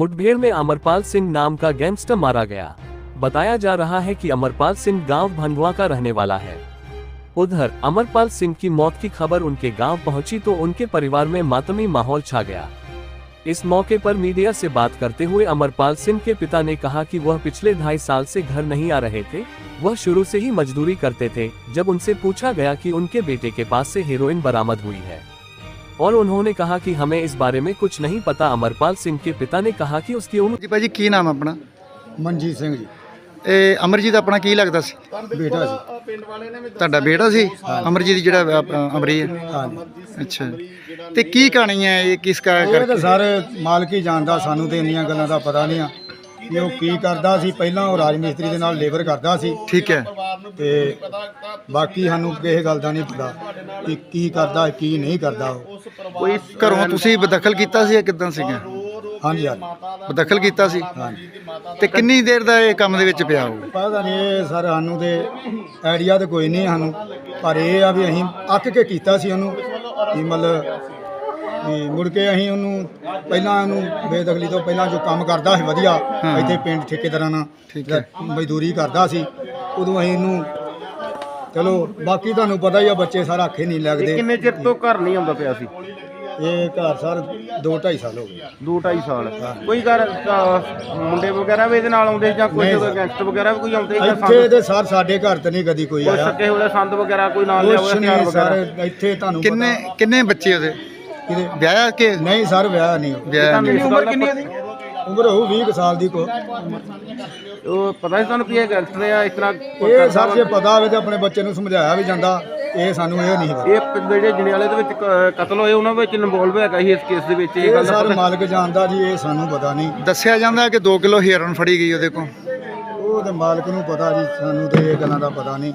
मुठभेड़ में अमरपाल सिंह नाम का गैंगस्टर मारा गया। बताया जा रहा है कि अमरपाल सिंह गाँव भंडुआ का रहने वाला है। उधर, अमरपाल सिंह की मौत की खबर उनके गाँव पहुँची तो उनके परिवार में मातमी माहौल छा गया। इस मौके पर मीडिया से बात करते हुए अमरपाल सिंह के पिता ने कहा कि वह पिछले ढाई साल से घर नहीं आ रहे थे। वह शुरू से ही मजदूरी करते थे, जब उनसे पूछा गया कि उनके बेटे के पास से हेरोइन बरामद हुई है। और उन्होंने कहा कि हमें इस बारे में कुछ नहीं पता अमरपाल सिंह के पिता ने कहा कि उसकी उम्र ਜੀ ਭਾਜੀ ਕੀ ਨਾਮ ਆਪਣਾ ਮਨਜੀਤ ਸਿੰਘ ਜੀ ਇਹ ਅਮਰਜੀਤ ਆਪਣਾ ਕੀ ਲੱਗਦਾ ਸੀ ਬੇਟਾ ਸੀ ਤੁਹਾਡਾ ਬੇਟਾ ਸੀ ਅਮਰਜੀਤ ਜਿਹੜਾ ਆਪਣਾ ਅਮਰੀ ਹੈ ਹਾਂਜੀ ਅੱਛਾ ਤੇ ਕੀ ਕਹਾਣੀ ਹੈ ਇਹ ਕਿਸ ਕਾ ਇਹ ਤਾਂ ਕਰਕੇ ਸਰ ਮਾਲਕ ਹੀ ਜਾਣਦਾ ਸਾਨੂੰ ਤੇ ਇੰਨੀਆਂ ਗੱਲਾਂ ਦਾ ਪਤਾ ਨਹੀਂ ਆ ਕਿ ਉਹ ਕੀ ਕਰਦਾ ਸੀ? ਪਹਿਲਾਂ ਉਹ ਰਾਜ ਮਿਸਤਰੀ ਦੇ ਨਾਲ ਲੇਬਰ ਕਰਦਾ ਸੀ। ਠੀਕ ਹੈ। ਤੇ ਬਾਕੀ ਸਾਨੂੰ ਕਿਸੇ ਗੱਲ ਦਾ ਨਹੀਂ ਪਤਾ ਕਿ ਕੀ ਕਰਦਾ ਕੀ ਨਹੀਂ ਕਰਦਾ ਉਹ। ਕੋਈ ਘਰੋਂ ਤੁਸੀਂ ਬਦਖਲ ਕੀਤਾ ਸੀ ਜਾਂ ਕਿਦਾਂ ਸੀਗਾ? ਹਾਂਜੀ ਹਾਂਜੀ। ਬਦਖਲ ਕੀਤਾ ਸੀ? ਹਾਂਜੀ। ਤੇ ਕਿੰਨੀ ਦੇਰ ਦਾ ਇਹ ਕੰਮ ਦੇ ਵਿੱਚ ਪਿਆ ਉਹ? ਪਤਾ ਨਹੀਂ ਇਹ ਸਰ ਸਾਨੂੰ ਤੇ ਆਈਡੀਆ ਤੇ ਕੋਈ ਨਹੀਂ ਸਾਨੂੰ। ਪਰ ਇਹ ਆ ਵੀ ਅਸੀਂ ਅੱਕ ਕੇ ਕੀਤਾ ਸੀ ਉਹਨੂੰ ਵੀ ਮਤਲਬ ਵੀ ਮੁੜ ਕੇ ਅਸੀਂ ਉਹਨੂੰ ਪਹਿਲਾਂ ਉਹਨੂੰ ਬੇਦਖਲੀ ਤੋਂ ਪਹਿਲਾਂ ਜੋ ਕੰਮ ਕਰਦਾ ਸੀ ਵਧੀਆ ਹਾਂ। ਇੱਥੇ ਪਿੰਡ ਠੇਕੇਦਾਰਾਂ ਨਾਲ ਠੀਕ ਹੈ। ਮਜ਼ਦੂਰੀ ਕਰਦਾ ਸੀ ਉਦੋਂ ਅਸੀਂ ਇਹਨੂੰ ਚਲੋ ਬਾਕੀ ਤੁਹਾਨੂੰ ਪਤਾ ਹੀ ਆ ਬੱਚੇ ਸਾਰਾ ਅੱਖੇ ਨਹੀਂ ਲੱਗਦੇ। ਕਿੰਨੇ ਚਿਰ ਤੋਂ ਘਰ ਨਹੀਂ ਆਉਂਦਾ ਪਿਆ ਸੀ? ਇਹ ਘਰ ਸਰ 2 2.5 ਸਾਲ ਹੋ ਗਏ। 2 2.5 ਸਾਲ। ਕੋਈ ਘਰ ਅਹ, ਮੁੰਡੇ ਵਗੈਰਾ ਵੀ ਇਹਦੇ ਨਾਲ ਆਉਂਦੇ ਜਾਂ ਕੋਈ ਨਹੀਂ। ਸਰ। ਗੈਂਗਸਟਰ ਵਗੈਰਾ ਵੀ ਕੋਈ ਆਉਂਦੇ ਜਾਂ ਇੱਥੇ ਸੰਦ? ਤੇ ਸਰ ਸਾਡੇ ਘਰ ਤੇ ਨਹੀਂ ਕਦੀ ਕੋਈ ਕੋਈ ਆਇਆ। ਸੱਕੇ ਹੋਏ ਸੰਦ ਵਗੈਰਾ ਕੋਈ ਨਾਲ ਲਿਆ ਕੁਛ ਹੋਇਆ ਹਥਿਆਰ ਨਹੀਂ ਸਰ ਵਗੈਰਾ? ਇੱਥੇ ਤੁਹਾਨੂੰ ਕਿੰਨੇ ਪਤਾ। ਕਿੰਨੇ ਬੱਚੇ ਉਹਦੇ? ਕਿਹਦੇ? ਵਿਆਹਿਆ ਕਿ? ਨਹੀਂ ਸਰ ਵਿਆਹ ਨਹੀਂ। ਹੋਇਆ। ਵਿਆਹਿਆ ਨਹੀਂ। ਉਮਰ ਕਿੰਨੀ ਹੈ ਉਮਰ ਹੋਊ 20 ਕੁ ਸਾਲ ਦੀ ਕੋ। ਉਹ ਪਤਾ ਨਹੀਂ ਤੁਹਾਨੂੰ ਵੀ ਇਹ ਗੈਂਗਸਟਰ ਆ ਇਸ ਤਰ੍ਹਾਂ ਇਹ ਸਰ। ਜੇ ਪਤਾ ਹੋਵੇ ਤੇ ਆਪਣੇ ਬੱਚੇ ਨੂੰ ਸਮਝਾਇਆ ਵੀ ਜਾਂਦਾ ਇਹ ਸਾਨੂੰ ਇਹ ਨਹੀਂ ਪਤਾ। ਇਹ ਪਿੰਡ ਜਿਹੜੇ ਜੰਡਿਆਲੇ ਦੇ ਵਿੱਚ ਕ- ਕਤਲ ਹੋਏ ਉਹਨਾਂ ਵਿੱਚ ਇਨਵੋਲਵ ਹੈਗਾ ਸੀ ਇਸ ਕੇਸ ਦੇ ਵਿੱਚ ਇਹ ਇਹ ਗੱਲ ਦਾ ਸਰ ਪਤਾ- ਮਾਲਕ ਜਾਣਦਾ ਜੀ ਇਹ ਸਾਨੂੰ ਪਤਾ ਨਹੀਂ। ਦੱਸਿਆ ਜਾਂਦਾ ਕਿ 2 ਕਿਲੋ ਹੀਰਨ ਫੜੀ ਗਈ ਉਹਦੇ ਕੋਲ? ਉਹ ਤੇ ਮਾਲਕ ਨੂੰ ਪਤਾ ਜੀ ਸਾਨੂੰ ਤੇ ਇਹ ਗੱਲਾਂ ਦਾ ਪਤਾ ਨਹੀਂ।